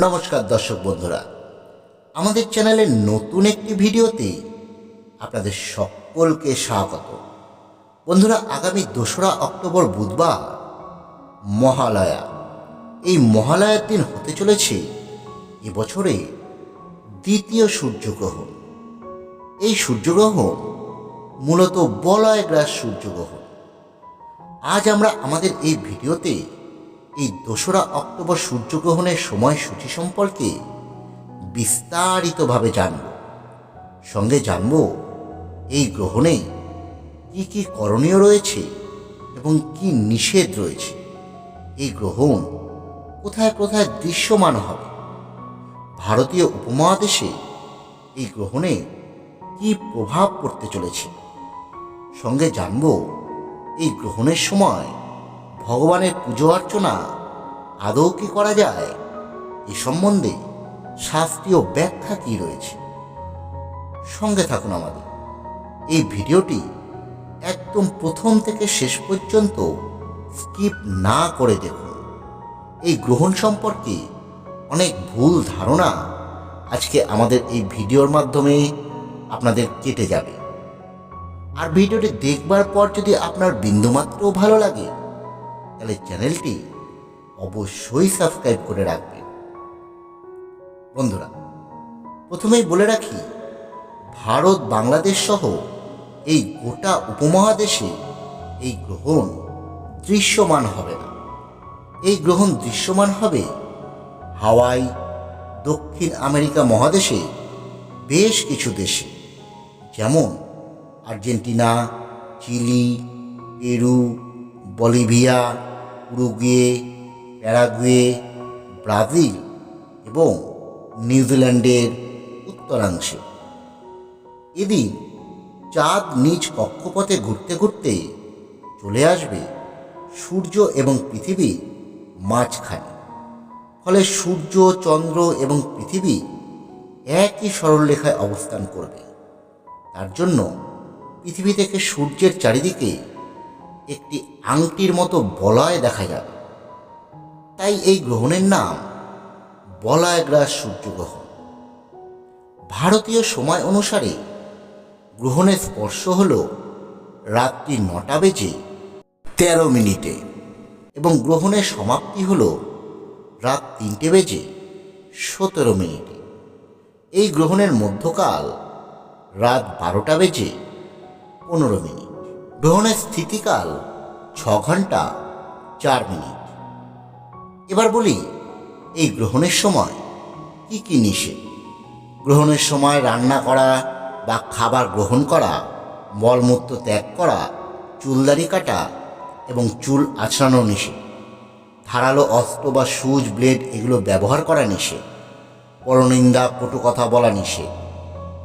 নমস্কার দর্শক বন্ধুরা। আমাদের চ্যানেলের নতুন একটি ভিডিওতে আপনাদের সকলকে স্বাগত। বন্ধুরা, আগামী দোসরা অক্টোবর বুধবার মহালয়া। এই মহালয়ার দিন হতে চলেছে এবছরে দ্বিতীয় সূর্যগ্রহণ। এই সূর্যগ্রহণ মূলত বলয়গ্রাস সূর্যগ্রহণ। আজ আমরা আমাদের এই ভিডিওতে এই দোসরা অক্টোবর সূর্যগ্রহণের সময়সূচি সম্পর্কে বিস্তারিতভাবে জানব। সঙ্গে জানব এই গ্রহণে কি কি করণীয় রয়েছে এবং কি নিষেধ রয়েছে। এই গ্রহণ কোথায় কোথায় দৃশ্যমান হবে? ভারতীয় উপমহাদেশে এই গ্রহণে কি প্রভাব পড়তে চলেছে? সঙ্গে জানব এই গ্রহণের সময় ভগবানের পুজো অর্চনা আদৌ কি করা যায়? এ সম্বন্ধে শাস্ত্রীয় ব্যাখ্যা কি রয়েছে? সঙ্গে থাকুন আমাদের। এই ভিডিওটি একদম প্রথম থেকে শেষ পর্যন্ত স্কিপ না করে দেখুন। এই গ্রহণ সম্পর্কে অনেক ভুল ধারণা আজকে আমাদের এই ভিডিওর মাধ্যমে আপনাদের কেটে যাবে। আর ভিডিওটি দেখবার পর যদি আপনার বিন্দুমাত্রও ভালো লাগে তাহলে চ্যানেলটি অবশ্যই সাবস্ক্রাইব করে রাখবেন। বন্ধুরা, প্রথমেই বলে রাখি, ভারত, বাংলাদেশ সহ এই গোটা উপমহাদেশে এই গ্রহণ দৃশ্যমান হবে না। এই গ্রহণ দৃশ্যমান হবে হাওয়াই, দক্ষিণ আমেরিকা মহাদেশে বেশ কিছু দেশে, যেমন Argentina, Chile, Peru, Bolivia Uruguay, Paraguay, Brazil এবং নিউজিল্যান্ডের উত্তরাংশে। এদিন চাঁদ নিজ কক্ষপথে ঘুরতে ঘুরতে চলে আসবে সূর্য এবং পৃথিবী মাঝখানে। ফলে সূর্য, চন্দ্র এবং পৃথিবী একই সরলরেখায় অবস্থান করবে। তার জন্য পৃথিবী থেকে সূর্যের চারিদিকে একটি আংটির মতো বলয় দেখা যাবে তাই এই গ্রহণের নাম বলয়গ্রাস সূর্যগ্রহণ। ভারতীয় সময় অনুসারে গ্রহণের স্পর্শ হল রাত্রি নটা বেজে তেরো মিনিটে এবং গ্রহণের সমাপ্তি হল রাত তিনটে বেজে সতেরো মিনিটে। এই গ্রহণের মধ্যকাল রাত বারোটা বেজে পনেরো মিনিট। গ্রহণের স্থিতিকাল ছ ঘণ্টা চার মিনিট। এবার বলি, এই গ্রহণের সময় কি কি নিষেধ? গ্রহণের সময় রান্না করা বা খাবার গ্রহণ করা, মলমূত্র ত্যাগ করা, চুলদারি কাটা এবং চুল আছড়ানো নিষেধ। ধারালো অস্ত্র বা সুচ, ব্লেড এগুলো ব্যবহার করা নিষেধ। পরনিন্দা, কটু কথা বলা নিষেধ।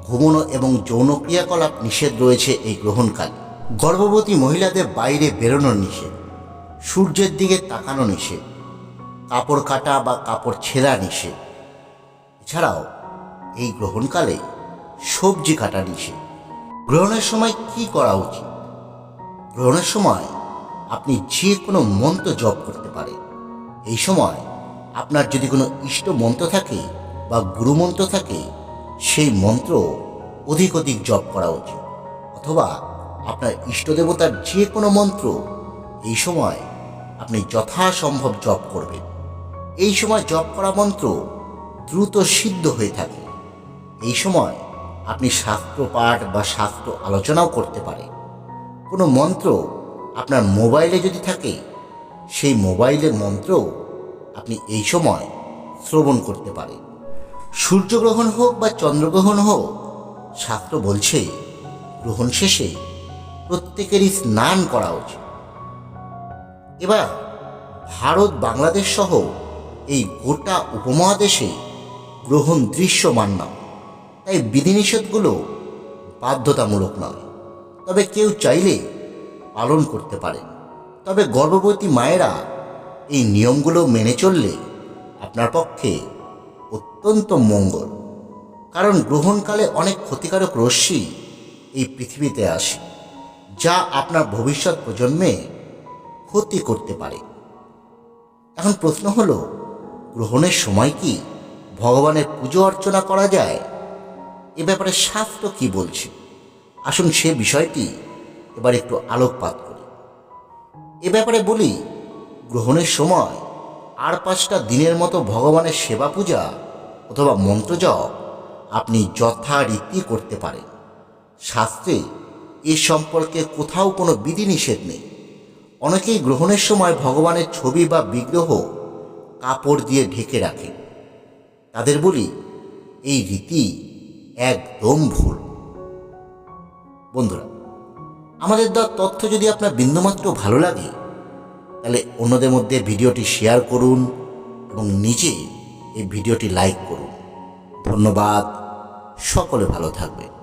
ঘুমনো এবং যৌন ক্রিয়াকলাপ নিষেধ রয়েছে এই গ্রহণকালে। গর্ভবতী মহিলাদের বাইরে বেরোনোর নিষেধ, সূর্যের দিকে তাকানো নিষেধ, কাপড় কাটা বা কাপড় ছেঁড়া নিষেধ। এছাড়াও এই গ্রহণকালে সবজি কাটা নিষেধ। গ্রহণের সময় কি করা উচিত? গ্রহণের সময় আপনি যে কোনো মন্ত্র জপ করতে পারেন। এই সময় আপনার যদি কোনো ইষ্ট মন্ত্র থাকে বা গুরুমন্ত্র থাকে, সেই মন্ত্র অধিক অধিক জপ করা উচিত। অথবা আপনার ইষ্ট দেবতার যে কোনো মন্ত্র এই সময় আপনি যথাসম্ভব জপ করবেন। এই সময় জপ করা মন্ত্র দ্রুত সিদ্ধ হয়ে থাকে এই সময় আপনি শাস্ত্র পাঠ বা শাস্ত্র আলোচনাও করতে পারেন। কোনো মন্ত্র আপনার মোবাইলে যদি থাকে, সেই মোবাইলের মন্ত্র আপনি এই সময় শ্রবণ করতে পারেন। সূর্যগ্রহণ হোক বা চন্দ্রগ্রহণ হোক, শাস্ত্র বলছে, গ্রহণ শেষে প্রত্যেকেরই স্নান করা উচিত। এবার ভারত, বাংলাদেশ সহ এই গোটা উপমহাদেশে গ্রহণ দৃশ্যমান নয় তাই বিধিনিষেধগুলো বাধ্যতামূলক নয়। তবে কেউ চাইলে পালন করতে পারেন। তবে গর্ভবতী মায়েরা এই নিয়মগুলো মেনে চললে আপনার পক্ষে অত্যন্ত মঙ্গল। কারণ গ্রহণকালে অনেক ক্ষতিকারক রশ্মি এই পৃথিবীতে আসে। যা আপনার ভবিষ্যৎ প্রজন্মে ক্ষতি করতে পারে। এখন প্রশ্ন হলো, গ্রহণের সময় কি ভগবানের পুজো অর্চনা করা যায়? এ ব্যাপারে শাস্ত্র কি বলছে? আসুন সে বিষয়টি এবার একটু আলোকপাত করি। এ ব্যাপারে বলি, গ্রহণের সময় আর পাঁচটা দিনের মতো ভগবানের সেবা পূজা অথবা মন্ত্রজপ আপনি যথারীতি করতে পারেন। শাস্ত্রে এ সম্পর্কে কোথাও কোনো বিধিনিষেধ নেই। অনেকেই গ্রহণের সময় ভগবানের ছবি বা বিগ্রহ কাপড় দিয়ে ঢেকে রাখে। তাদের বলি, এই রীতি একদম ভুল। বন্ধুরা, আমাদের দেওয়া তথ্য যদি আপনার বিন্দুমাত্র ভালো লাগে, তাহলে অন্যদের মধ্যে ভিডিওটি শেয়ার করুন এবং নিজে এই ভিডিওটি লাইক করুন। ধন্যবাদ, সকলে ভালো থাকবেন।